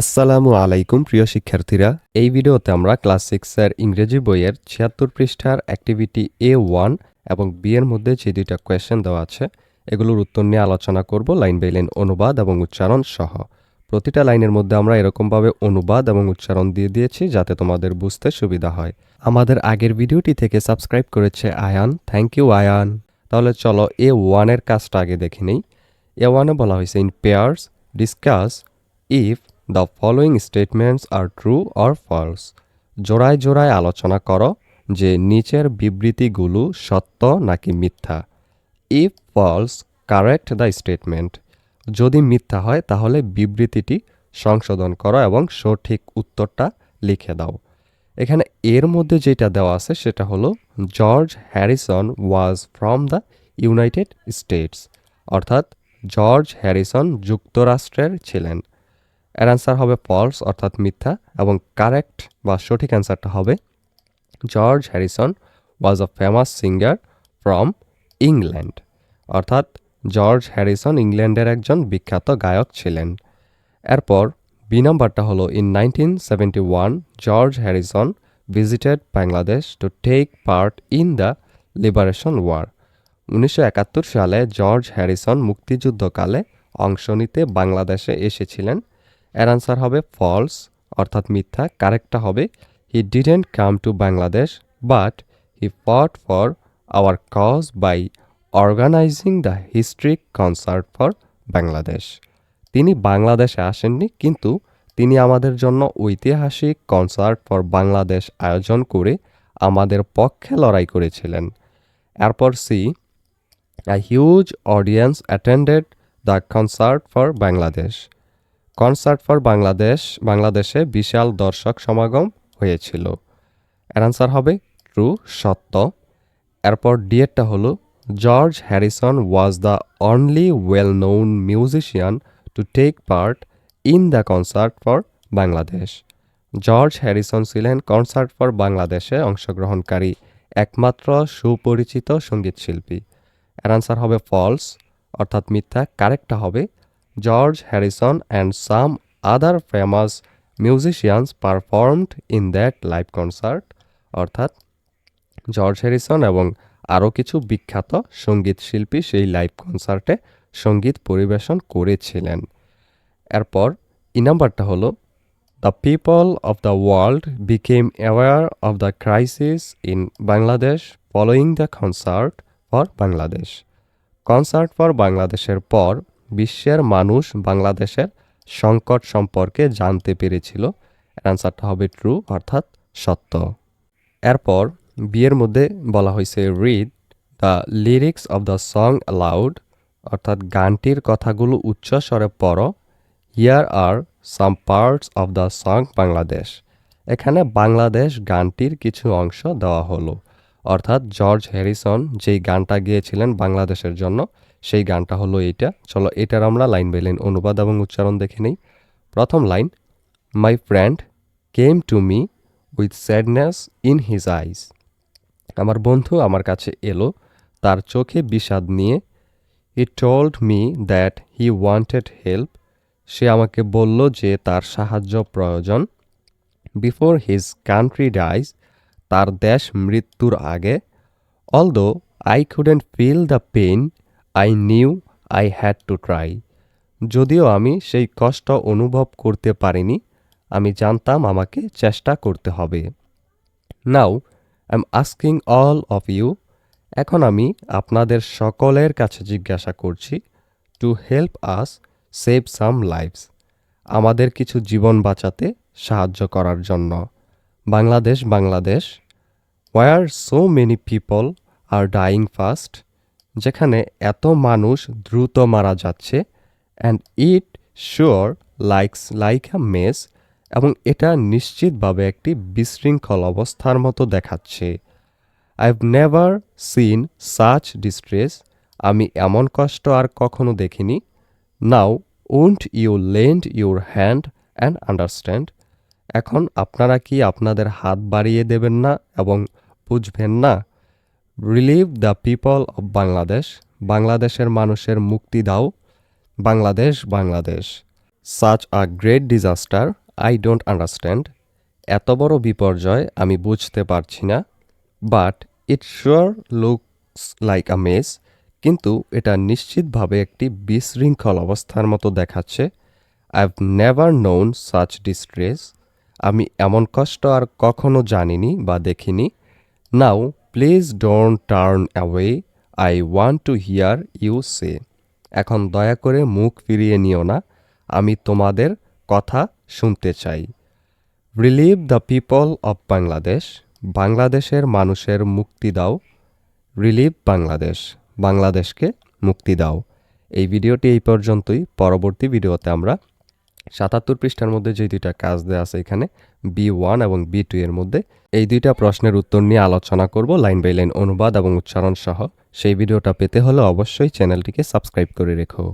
আসসালামু আলাইকুম, প্রিয় শিক্ষার্থীরা। এই ভিডিওতে আমরা ক্লাস সিক্সের ইংরেজি বইয়ের ছিয়াত্তর পৃষ্ঠার অ্যাক্টিভিটি এ ওয়ান এবং বি এর মধ্যে যে দুইটা কোয়েশ্চেন দেওয়া আছে, এগুলোর উত্তর নিয়ে আলোচনা করব লাইন বাই লাইন অনুবাদ এবং উচ্চারণ সহ। প্রতিটা লাইনের মধ্যে আমরা এরকমভাবে অনুবাদ এবং উচ্চারণ দিয়ে দিয়েছি যাতে তোমাদের বুঝতে সুবিধা হয়। আমাদের আগের ভিডিওটি থেকে সাবস্ক্রাইব করেছে আয়ান। Thank you Ayaan. তাহলে চলো এ ওয়ানের কাজটা আগে দেখে নেই। এ ওয়ানে বলা হয়েছে in pairs discuss if the following statements are true or false জোড়ায় জোড়ায় আলোচনা করো যে নিচের বিবৃতিগুলো সত্য নাকি মিথ্যা। If false correct the statement যদি মিথ্যা হয়, তাহলে বিবৃতিটি সংশোধন করো এবং সঠিক উত্তরটা লিখে দাও। এখানে এর মধ্যে যেটা দেওয়া আছে, সেটা হলো George Harrison was from the United States অর্থাৎ জর্জ হ্যারিসন যুক্তরাষ্ট্রের ছিলেন। এর অ্যান্সার হবে ফলস অর্থাৎ মিথ্যা, এবং কারেক্ট বা সঠিক অ্যান্সারটা হবে George Harrison was a famous singer from England অর্থাৎ জর্জ হ্যারিসন ইংল্যান্ডের একজন বিখ্যাত গায়ক ছিলেন। এরপর বি নাম্বারটা হলো in nineteen seventy one George Harrison visited Bangladesh to take part in the liberation war উনিশশো একাত্তর সালে জর্জ হ্যারিসন মুক্তিযুদ্ধকালে অংশ নিতে বাংলাদেশে এসেছিলেন। এর আনসার হবে ফলস অর্থাৎ মিথ্যা। কারেক্টটা হবে he didn't come to Bangladesh but he fought for our cause by organising the historic concert for Bangladesh তিনি বাংলাদেশে আসেননি, কিন্তু তিনি আমাদের জন্য ঐতিহাসিক কনসার্ট ফর বাংলাদেশ আয়োজন করে আমাদের পক্ষে লড়াই করেছিলেন। এরপর C a huge audience attended the concert for Bangladesh concert for Bangladesh, বাংলাদেশে বিশাল দর্শক সমাগম হয়েছিল। এর আনসার হবে ট্রু সত্য। এরপর ডিএটটা হলো George Harrison was the only well known musician to take part in the concert for Bangladesh George Harrison ছিলেন কনসার্ট ফর বাংলাদেশে অংশগ্রহণকারী, একমাত্র সুপরিচিত সঙ্গীতশিল্পী। এর আনসার হবে ফলস অর্থাৎ মিথ্যা। কারেক্টটা হবে George Harrison and some other famous musicians performed in that live concert অর্থাৎ জর্জ হ্যারিসন এবং আরও কিছু বিখ্যাত সংগীত শিল্পী সেই লাইভ কনসার্টে সংগীত পরিবেশন করেছিলেন। এরপর ই নাম্বারটা হলো the people of the world became aware of the crisis in Bangladesh following the concert for Bangladesh concert for বাংলাদেশের পর বিশ্বের মানুষ বাংলাদেশের সংকট সম্পর্কে জানতে পেরেছিল। অ্যান্সারটা হবে ট্রু অর্থাৎ সত্য। এরপর বিয়ের মধ্যে বলা হয়েছে read the lyrics of the song aloud অর্থাৎ গানটির কথাগুলো উচ্চ স্বরে পড়ো। Here are some parts of the song Bangladesh এখানে বাংলাদেশ গানটির কিছু অংশ দেওয়া হলো। অর্থাৎ জর্জ হ্যারিসন যেই গানটা গিয়েছিলেন বাংলাদেশের জন্য সেই গানটা হলো এইটা। চলো এটার আমরা লাইন বাই লাইন অনুবাদ এবং উচ্চারণ দেখে নিই। প্রথম line my friend came to me with sadness in his eyes আমার বন্ধু আমার কাছে এলো, তার চোখে বিষাদ নিয়ে। He told me that he wanted help সে আমাকে বলল যে তার সাহায্য প্রয়োজন। বিফোর হিজ কান্ট্রি ডাইজ তার দেশ মৃত্যুর আগে। Although I couldn't feel the pain I knew I had to try যদিও আমি সেই কষ্ট অনুভব করতে পারিনি, আমি জানতাম আমাকে চেষ্টা করতে হবে। Now I am asking all of you এখন আমি আপনাদের সকলের কাছে জিজ্ঞাসা করছি to help us save some lives আমাদের কিছু জীবন বাঁচাতে সাহায্য করার জন্য। Bangladesh Bangladesh where so many people are dying fast যেখানে এত মানুষ দ্রুত মারা যাচ্ছে and it sure likes like a mess এবং এটা নিশ্চিতভাবে একটি বিশৃঙ্খল অবস্থার মতো দেখাচ্ছে। I have never seen such distress আমি এমন কষ্ট আর কখনো দেখিনি। Now won't you lend your hand and understand এখন আপনারা কি আপনাদের হাত বাড়িয়ে দেবেন না এবং বুঝবেন না? Relieve the people of Bangladesh বাংলাদেশের মানুষের মুক্তি দাও। Bangladesh Bangladesh. Such a great disaster I don't understand এত বড় বিপর্যয় আমি বুঝতে পারছি না। But it sure looks like a mess কিন্তু এটা নিশ্চিতভাবে একটি বিশৃঙ্খল অবস্থার মতো দেখাচ্ছে। I have never known such distress আমি এমন কষ্ট আর কখনো জানিনি বা দেখিনি। Now please don't turn away I want to hear you say এখন দয়া করে মুখ ফিরিয়ে নিও না। আমি তোমাদের কথা শুনতে চাই। Relieve the people of Bangladesh বাংলাদেশের মানুষের মুক্তি দাও। রিলিভ বাংলাদেশ বাংলাদেশকে মুক্তি দাও। এই ভিডিওটি এই পর্যন্তই। পরবর্তী ভিডিওতে আমরা সাতাত্তর পৃষ্ঠার মধ্যে যে দুইটা কাজ দেওয়া আছে এখানে, বি ওয়ান এবং বি টু এর মধ্যে, এই দুইটা প্রশ্নের উত্তর নিয়ে আলোচনা করব লাইন বাই লাইন অনুবাদ এবং উচ্চারণ সহ। সেই ভিডিওটা পেতে হলে অবশ্যই চ্যানেলটিকে সাবস্ক্রাইব করে রেখো।